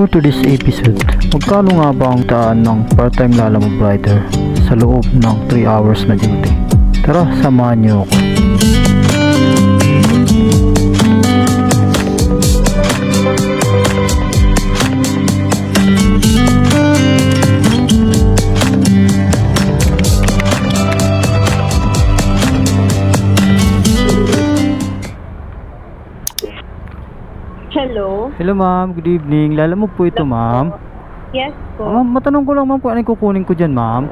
For today's episode, magkano nga ba ang daan ng part-time lalamove rider sa loob ng 3 hours na duty? Tara, samahan niyo ako. Hello? Ma'am, good evening. Lalamove po ito ma'am. Yes po. Ah, Ma'am, matanong ko lang ma'am kung ano yung kukunin ko dyan ma'am.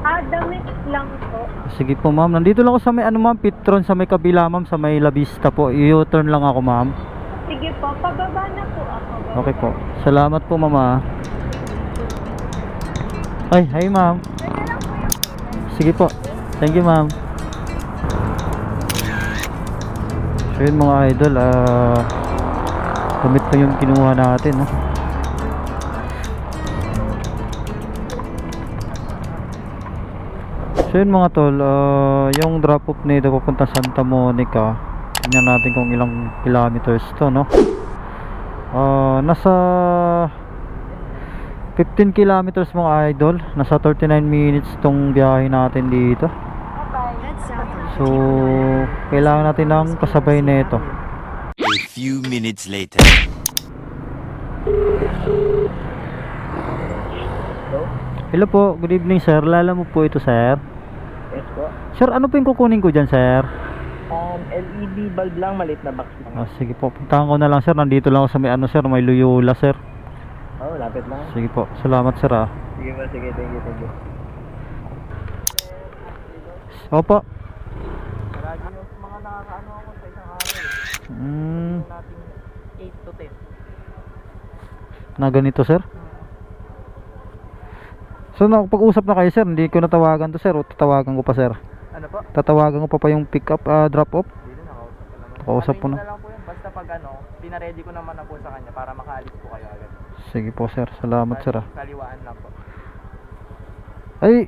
Ah, damit lang po. Sige po ma'am, nandito lang ako sa may ano ma'am, Pitron sa may kabila ma'am, sa may La Vista po. I-U-turn lang ako ma'am. Sige po, pababa na po ako. Okay po. Salamat po mama. Ay, hi ma'am. Sige po. Thank you ma'am. So yun mga idol, ah damit pa yung kinuha natin, no? So yun mga tol, ah, yung drop off nito papunta Santa Monica. Tingnan natin kung ilang kilometers to, no? Ah, nasa 15 kilometers mga idol. Nasa 39 minutes tong biyahe natin dito. So, kailangan natin ng kasabay nito. A few minutes later. Hello po, good evening sir. Lala mo po ito sir. Yes po. Sir, ano po yung kukunin ko dyan sir? Um, LED bulb lang, malit na box lang. Ah, sige po, puntahan ko na lang sir. Nandito lang ako sa may ano sir, may Loyola sir. Oh, lapit lang. Sige po, salamat sir ah. Sige po, sige, thank you, thank you. Opo. Lagi yung mga nakakaano ako. Mm, Nating 8 to 10. na ganito sir? So, nakapag-usap na kayo sir, hindi ko natawagan to sir. O, tatawagan ko pa sir. Ano po? Tatawagan ko pa pa yung pick up, ah, drop off. Hindi na, nakausap ko naman. Nakausap po Ano, na. lang po yun. Basta pag ano, pinaready ko naman na po sa kanya para makaalis po kayo agad. Sige po sir, salamat sir ah. Kaliwaan lang po. Ay,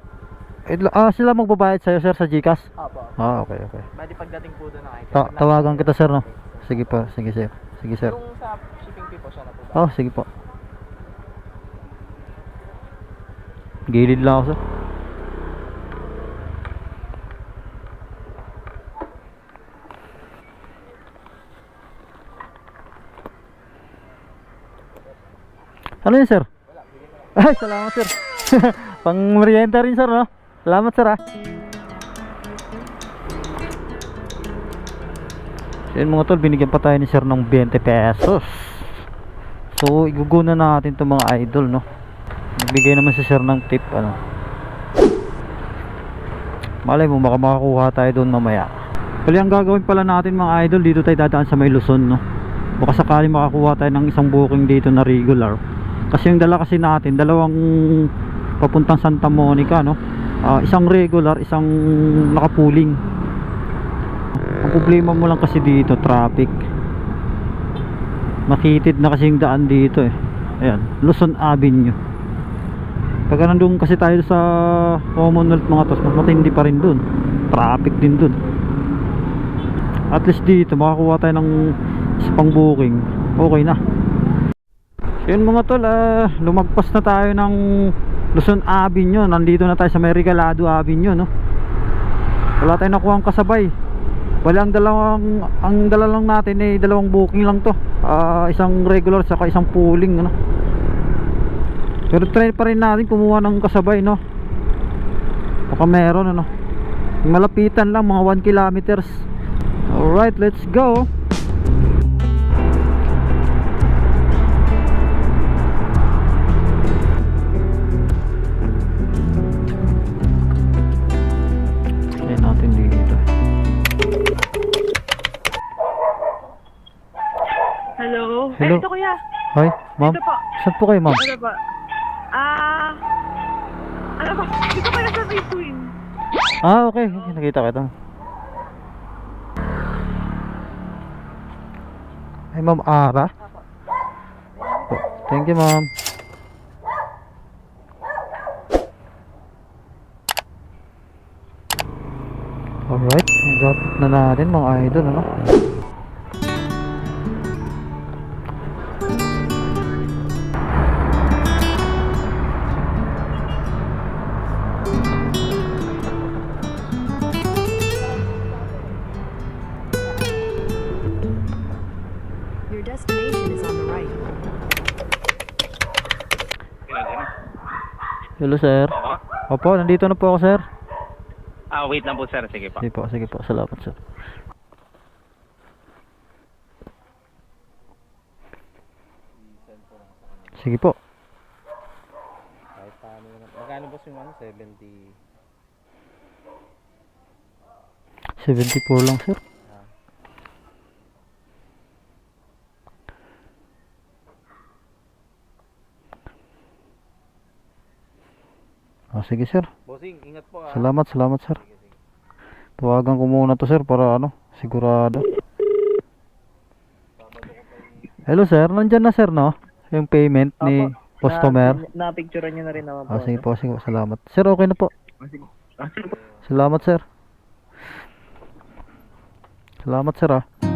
eh, ah, sila magbabayad sa'yo sir sa Gcash? Opo. Ah, okay, okay. Bali pagdating po doon na kayo. Ta- tawagan kita sir no? Sige po, sige sir. Sige sir. Yung sa shipping fee po siya na po ba? Oh, sige po. Gilid lang ako sir. Ano yun sir? Ay, salamat sir. Pang merienda rin sir no? Salamat sir ah. So yun mga tol, binigyan pa tayo ni sir ng 20 pesos. So, iguguna natin itong mga idol, no? Nagbigay naman si sir ng tip, ano? Malay mo, baka makakuha tayo doon mamaya. Kali ang gagawin pala natin mga idol, dito tayo dadaan sa may Luzon, no? Baka sakali makakuha tayo ng isang booking dito na regular. Kasi yung dala kasi natin, dalawang papuntang Santa Monica, no? Ah, isang regular, isang nakapuling. Ang problema mo lang kasi dito, traffic. Makitid na kasi yung daan dito eh. Ayan, Luzon Avenue. Pagka nandun kasi tayo sa Commonwealth mga tos, mas matindi pa rin dun. Traffic din dun. At least dito, makakuha tayo ng isa pang booking. Okay na. So yun mga tol, ah, lumagpas na tayo ng Luzon Avenue. Nandito na tayo sa may Regalado Avenue, no? Wala tayong nakuha kasabay. Wala ang dalawang ang dala lang natin ay dalawang booking lang to. Ah, isang regular saka isang pooling ano. Pero try pa rin natin kumuha ng kasabay no. Baka meron ano. Malapitan lang mga 1 kilometers. Alright, let's go. Hello? Eh, ito kuya. Hi, ma'am. Ito po. Saan po kayo, ma'am? Ano ba? Ah... ano ba? Dito kaya sa twin. Ah, okay. Nakita kita. Ay, ma'am Ara. Po. Thank you, ma'am. Alright, gapit na natin mga idol, ano? Hello, sir. Opo, nandito na po ako, sir. Ah, wait lang po sir. Sige po. Sige po, sige po. Salamat, sir. Sige po. Kahit paano naman. Magkano boss yung ano? 70... 74 lang, sir. Sige, sir. Bossing, ingat po ah. Salamat, salamat, sir. Tawagan ko muna to, sir, para ano, sigurado. Hello, sir. Nandyan na, sir, no? Yung payment ni customer. Na, na-picture niyo na rin naman Ah, sige po, sige po. Salamat. Sir, okay na po. Ah, sige po. Salamat, sir. Salamat, sir, ah.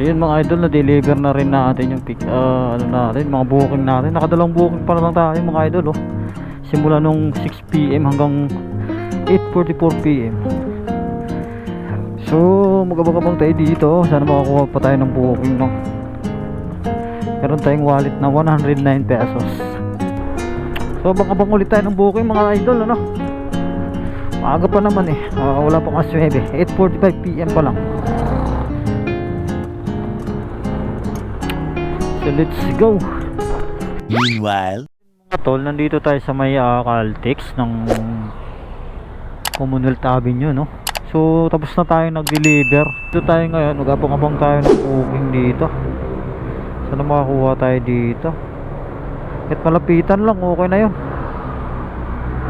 So, yun mga idol, na-deliver na rin natin yung pick, ah, ano natin, mga booking natin. Nakadalawang booking pa lang tayo, mga idol, oh. Simula nung 6pm hanggang 8.44pm. So, magabang-abang tayo dito. Sana makakuha pa tayo ng booking, no? Meron tayong wallet na 109 pesos. So abang-abang ulit tayo ng booking mga idol ano Maaga pa naman eh Ah, Wala pa kasi 9 8.45pm pa lang So let's go. Meanwhile, tol nandito tayo sa may uh, Caltex ng Commonwealth Avenue no? So tapos na tayo nag-deliver. Dito tayo ngayon. Magabang-abang tayo ng booking dito. Sana makakuha tayo dito? Kahit malapitan lang okay na yun.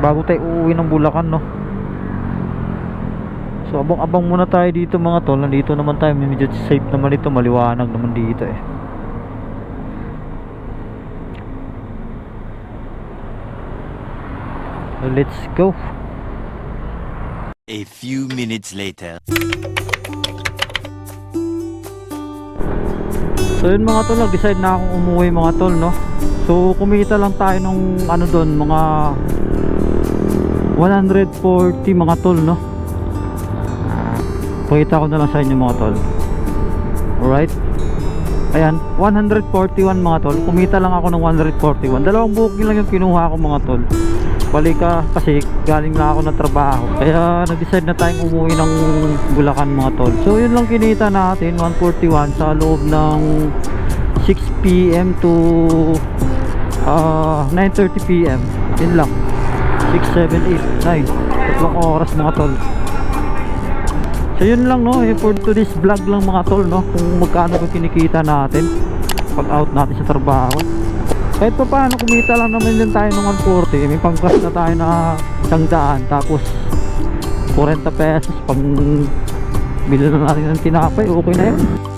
Bago tayo uuwi ng Bulacan no? So abang-abang muna tayo dito mga tol. Nandito naman tayo. Medyo safe naman ito. Maliwanag naman dito eh So let's go a few minutes later. So yun mga tol, nag-decide na akong umuwi mga tol, no? So kumita lang tayo nung ano doon, mga 140 mga tol, no? Pakita ko na lang sa inyo mga tol. Alright? Ayan, 141 mga tol. Kumita lang ako ng 141. Dalawang booking lang yung kinuha ko mga tol. Balika kasi galing na ako ng trabaho. Kaya nag-decide na tayong umuwi ng Bulacan mga tol. So yun lang kinita natin, 141 sa loob ng 6pm to ah 9.30pm. Yun lang. 6, 7, 8, 9. Tatlong oras mga tol. So yun lang no, eh, for today's vlog lang mga tol no, kung magkano ba kinikita natin pag out natin sa trabaho. Pa paano kumita lang naman din tayo ng 140, may pangkas na tayo na isang daan tapos 40 pesos pang bili na natin ng tinapay, okay na yun.